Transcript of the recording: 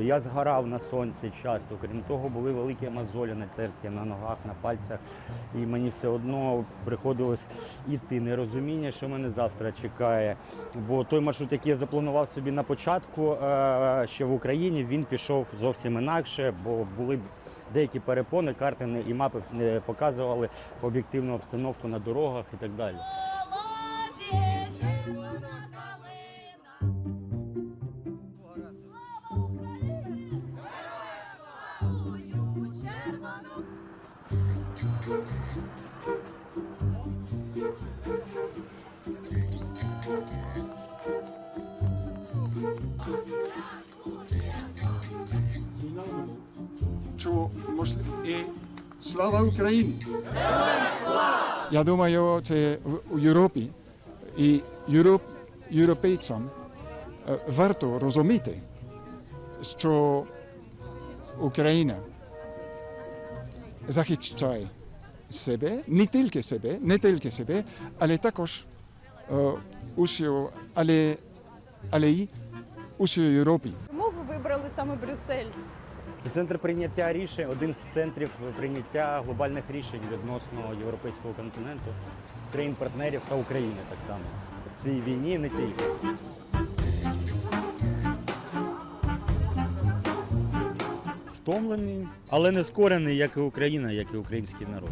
Я згорав на сонці часто, крім того, були великі мозолі натерті на ногах, на пальцях. І мені все одно приходилось іти. Нерозуміння, що мене завтра чекає. Бо той маршрут, який я запланував собі на початку е, ще в Україні, він пішов зовсім інакше, бо були деякі перепони, карти і мапи не показували об'єктивну обстановку на дорогах і так далі. Слава Україні. Я думаю, це в Європі і європ, європейцям е, варто розуміти, що Україна захищає себе, не тільки себе, не тільки себе, але також усю, але, але й усю Європі. Чому ви вибрали саме Брюссель? Це центр прийняття рішень, один з центрів прийняття глобальних рішень відносно європейського континенту, країн-партнерів та України так само. В цій війні не тільки. Втомлений, але не скорений, як і Україна, як і український народ.